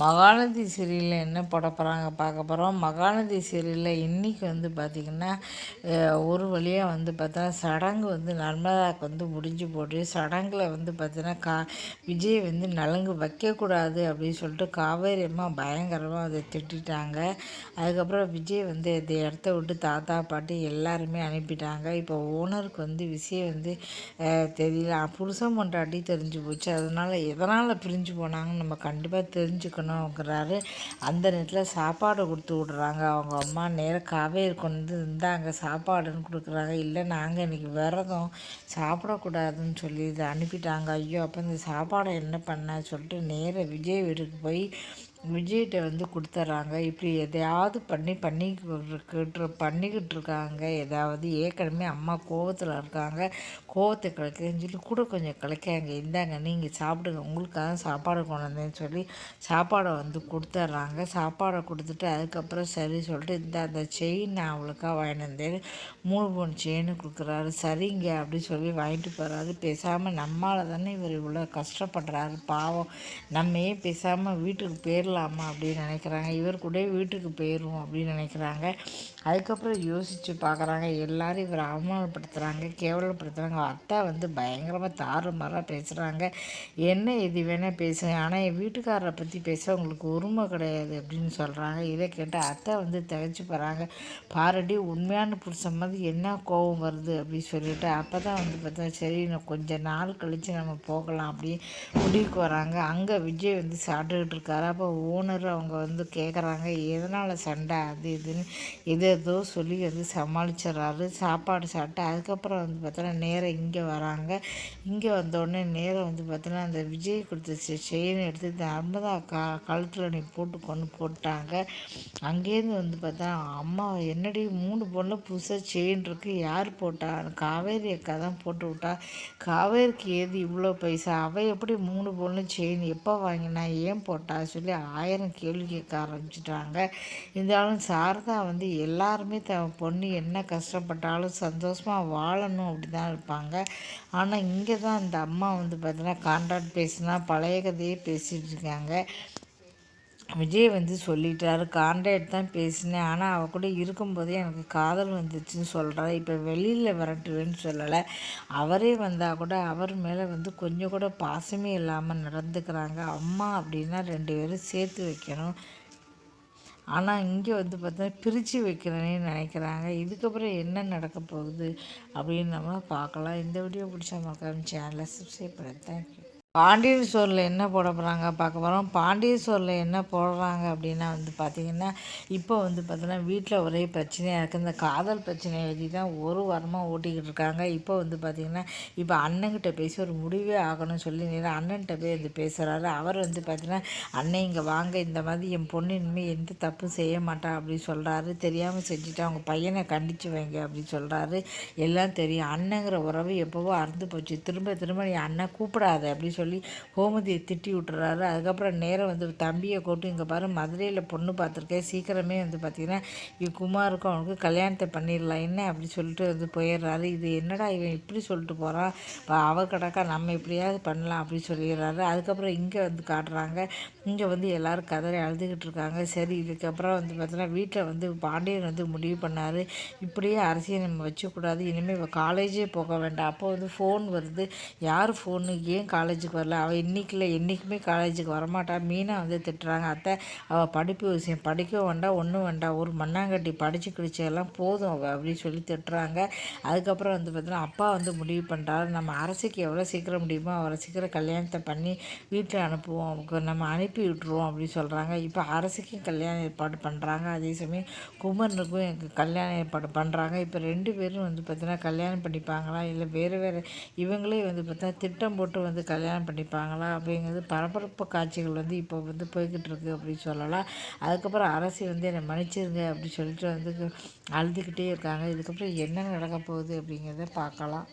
மகாநதி சீரியலில் என்ன போட போகிறாங்க பார்க்க போகிறோம் மகாநதி சீரியலில் இன்றைக்கி வந்து பார்த்திங்கன்னா ஒரு வழியாக வந்து பார்த்தா சடங்கு வந்து நர்மதாக்கு வந்து முடிஞ்சு போட்டு சடங்கில் வந்து பார்த்தீங்கன்னா கா விஜய் வந்து நலங்கு வைக்கக்கூடாது அப்படின்னு சொல்லிட்டு காவேரி அம்மா பயங்கரமாக அதை திட்டாங்க அதுக்கப்புறம் விஜய் வந்து இந்த இடத்த விட்டு தாத்தா பாட்டி எல்லாருமே அனுப்பிட்டாங்க. இப்போ ஓனருக்கு வந்து விஷயம் வந்து தெரியல. புருஷன் பொண்டாட்டி தெரிஞ்சு போச்சு. அதனால் எதனால் பிரிஞ்சு போனாங்கன்னு நம்ம கண்டிப்பாக தெரிஞ்சுக்கணும். இருக்கணுங்கிறாரு அந்த நேரத்தில் சாப்பாடு கொடுத்து விட்றாங்க. அவங்க அம்மா நேரம் காவேரி கொண்டு இருந்தாங்க சாப்பாடுன்னு கொடுக்குறாங்க. இல்லை நாங்கள் இன்றைக்கி விரதம் சாப்பிடக்கூடாதுன்னு சொல்லி இதை அனுப்பிட்டாங்க. ஐயோ அப்போ இந்த சாப்பாடை என்ன பண்ண சொல்லிட்டு நேராக விஜய் வீட்டுக்கு போய் விஜய்கிட்ட வந்து கொடுத்துட்றாங்க இப்படி எதையாவது பண்ணி பண்ணிக்கிட்டு பண்ணிக்கிட்டு இருக்காங்க. ஏதாவது ஏற்கனவே அம்மா கோவத்தில் இருக்காங்க. கோவத்தை கிளக்கிறேன்னு சொல்லி கூட கொஞ்சம் கலைக்காங்க இந்தாங்க நீங்கள் சாப்பிடுங்க. உங்களுக்காக சாப்பாடு கொண்டு வந்தேன்னு சொல்லி சாப்பாடை வந்து கொடுத்துட்றாங்க சாப்பாடை கொடுத்துட்டு அதுக்கப்புறம் சரி சொல்லிட்டு இந்த அந்த செயின் நான் அவளுக்காக வாங்கிட்டு வந்தேன். மூணு மூணு செயின் கொடுக்குறாரு. சரிங்க அப்படின்னு சொல்லி வாங்கிட்டு போகிறாரு பேசாமல் நம்மளால் தானே இவர் இவ்வளோ கஷ்டப்படுறாரு. பாவம். நம்ம ஏன் பேசாமல் வீட்டுக்கு பேர் போயிடலாமா அப்படின்னு நினைக்கிறாங்க. இவர் கூட வீட்டுக்கு போயிடுவோம் அப்படின்னு நினைக்கிறாங்க. அதுக்கப்புறம் யோசித்து பார்க்குறாங்க. எல்லோரும் இவர் அவமானப்படுத்துகிறாங்க கேவலப்படுத்துகிறாங்க அத்தை வந்து பயங்கரமாக தாறுமாறாக பேசுகிறாங்க என்ன இது வேணால் பேசுங்க. ஆனால் என் வீட்டுக்காரரை பற்றி பேச உங்களுக்கு உரிமை கிடையாது அப்படின்னு சொல்கிறாங்க இதை கேட்டால் அத்தை வந்து திகச்சு போகிறாங்க பாரடி உண்மையான புருஷன் மாதிரி என்ன கோபம் வருது அப்படின்னு சொல்லிட்டு அப்போ தான் வந்து பார்த்தா சரி இன்னும் கொஞ்சம் நாள் கழித்து நம்ம போகலாம் அப்படின்னு முடிவுக்கு வராங்க. அங்கே விஜய் வந்து சாப்பிட்டுக்கிட்டு இருக்காரு. அப்போ ஓனர் அவங்க வந்து கேட்குறாங்க எதனால் சண்டை? அது இதுன்னு. எது ஏதோ சொல்லி வந்து சமாளிச்சிட்றாரு. சாப்பாடு சாப்பிட்டு அதுக்கப்புறம் வந்து பார்த்தோன்னா நேராக இங்கே வராங்க. இங்கே வந்தோடனே நேராக வந்து பார்த்தோன்னா அந்த விஜய் கொடுத்த செயின் எடுத்து இந்த அம்மதா கா கழுத்தில் நீ போட்டு கொண்டு போட்டாங்க. அங்கேருந்து வந்து பார்த்தா அம்மா என்னடி மூணு பொண்ணு புதுசாக செயின் இருக்குது யார் போட்டா? காவேரி அக்கா தான் போட்டு விட்டா. காவேரிக்கு ஏது இவ்வளோ பைசா? அவள் எப்படி மூணு பொண்ணு செயின் எப்போ வாங்கினா ஏன் போட்டா? சொல்லி ஆயிரம் கேள்வி கேட்க ஆரம்பிச்சிட்டாங்க. இருந்தாலும் சாரதா வந்து எல்லாருமே த பொண்ணு என்ன கஷ்டப்பட்டாலும் சந்தோஷமாக வாழணும் அப்படி தான் இருப்பாங்க. ஆனால் இங்கே தான் இந்த அம்மா வந்து பார்த்தீங்கன்னா கான்ட்ராக்ட் பேசினா பழைய கதையே பேசிகிட்டு இருக்காங்க. விஜய் வந்து சொல்லிட்டாரு. கான்ட்ராக்ட் தான் பேசினேன். ஆனால் அவள் கூட இருக்கும்போதே எனக்கு காதல் வந்துச்சுன்னு சொல்கிறாரு இப்போ வெளியில் விரட்டுவேன்னு சொல்லலை. அவரே வந்தால் கூட அவர் மேலே வந்து கொஞ்சம் கூட பாசமே இல்லாமல் நடந்துக்கிறாங்க. அம்மா அப்படின்னா ரெண்டு பேரும் சேர்த்து வைக்கணும். ஆனால் இங்கே வந்து பார்த்தா பிரித்து வைக்கிறேன்னு நினைக்கிறாங்க. இதுக்கப்புறம் என்ன நடக்க போகுது அப்படின்னு நம்ம பார்க்கலாம். இந்த வீடியோ பிடிச்ச மக்கள் சேனலை சப்ஸ்கிரைப் பண்ண தேங்க்யூ பாண்டியன் ஸ்டோரில் என்ன போட போகிறாங்க பார்க்க போகிறோம் பாண்டியன் ஸ்டோரில் என்ன போடுறாங்க அப்படின்னா வந்து பார்த்திங்கன்னா இப்போ வந்து பார்த்தோன்னா வீட்டில் ஒரே பிரச்சனையாக இருக்குது இந்த காதல் பிரச்சனையை வச்சு தான் ஒரு வாரமாக ஓட்டிக்கிட்டு இருக்காங்க. இப்போ வந்து பார்த்திங்கன்னா இப்போ அண்ணன்கிட்ட பேசி ஒரு முடிவே ஆகணும்னு சொல்லி நேரம் அண்ணன்கிட்ட போய் வந்து பேசுகிறாரு அவர் வந்து பார்த்திங்கன்னா அண்ணன் இங்கே வாங்க. இந்த மாதிரி என் பொண்ணு இனிமேல் எந்த தப்பும் செய்ய மாட்டா அப்படின்னு சொல்கிறாரு தெரியாமல் செஞ்சுட்டு அவங்க பையனை கண்டித்து வைங்க அப்படின்னு சொல்கிறாரு எல்லாம் தெரியும். அண்ணங்கிற உறவு எப்போவோ அறுந்து போச்சு. திரும்ப திரும்ப நீ அண்ணன் கூப்பிடாத அப்படின்னு சொல்லி சொல்லி கோமதியை திட்டி விட்டுறாரு. அதுக்கப்புறம் நேரம் வந்து தம்பியை கூட்டு இங்கே பாரு மதுரையில் பொண்ணு பார்த்துருக்கேன். சீக்கிரமே வந்து பார்த்திங்கன்னா இவன் குமாருக்கும் அவனுக்கு கல்யாணத்தை பண்ணிடலாம். என்ன? அப்படி சொல்லிட்டு வந்து போயிடுறாரு. இது என்னடா இவன் இப்படி சொல்லிட்டு போகிறான் அவ கிடக்கா நம்ம எப்படியாவது பண்ணலாம் அப்படி சொல்லிடுறாரு. அதுக்கப்புறம் இங்கே வந்து காட்டுறாங்க. இங்கே வந்து எல்லோரும் கதறி அழுதுகிட்டு இருக்காங்க. சரி இதுக்கப்புறம் வந்து பார்த்தோன்னா வீட்டில் வந்து பாண்டியன் வந்து முடிவு பண்ணார். இப்படியே அரசியல் நம்ம வச்சக்கூடாது. இனிமேல் காலேஜே போக வேண்டாம். அப்போ வந்து ஃபோன் வருது. யார் ஃபோனு ஏன் காலேஜுக்கு வரல அவள் இன்றைக்கில் என்றைக்குமே காலேஜுக்கு வரமாட்டா. மீனை வந்து திட்டுறாங்க அத்தை அவள் படிப்பு விஷயம் படிக்க வேண்டாம் ஒன்றும் வேண்டாம். ஒரு மண்ணாங்கட்டி படித்து கிடிச்செல்லாம் போதும் அவள் அப்படின்னு சொல்லி திட்டுறாங்க. அதுக்கப்புறம் வந்து பார்த்தீங்கன்னா அப்பா வந்து முடிவு பண்ணுறாரு நம்ம அரசுக்கு எவ்வளோ சீக்கிரம் முடியுமோ அவரை சீக்கிரம் கல்யாணத்தை பண்ணி வீட்டில் அனுப்புவோம். நம்ம அனுப்பி விட்டுருவோம் அப்படின்னு சொல்கிறாங்க இப்போ அரசுக்கும் கல்யாணம் ஏற்பாடு பண்ணுறாங்க அதே சமயம் குமரனுக்கும் எனக்கு கல்யாணம் ஏற்பாடு பண்ணுறாங்க இப்போ ரெண்டு பேரும் வந்து பார்த்தீங்கன்னா கல்யாணம் பண்ணிப்பாங்களா? இல்லை வேறு வேறு இவங்களே வந்து பார்த்தா திட்டம் போட்டு வந்து கல்யாணம் கல்யாணம் பண்ணிப்பாங்களா அப்படிங்கிறது பரபரப்பு காட்சிகள் வந்து இப்போ வந்து போய்கிட்டு இருக்குது அப்படின்னு சொல்லலாம். அதுக்கப்புறம் அரசு வந்து என்னை மன்னிச்சிருங்க அப்படின்னு சொல்லிட்டு வந்து அழுதுகிட்டே இருக்காங்க. இதுக்கப்புறம் என்ன நடக்க போகுது அப்படிங்கிறத பார்க்கலாம்.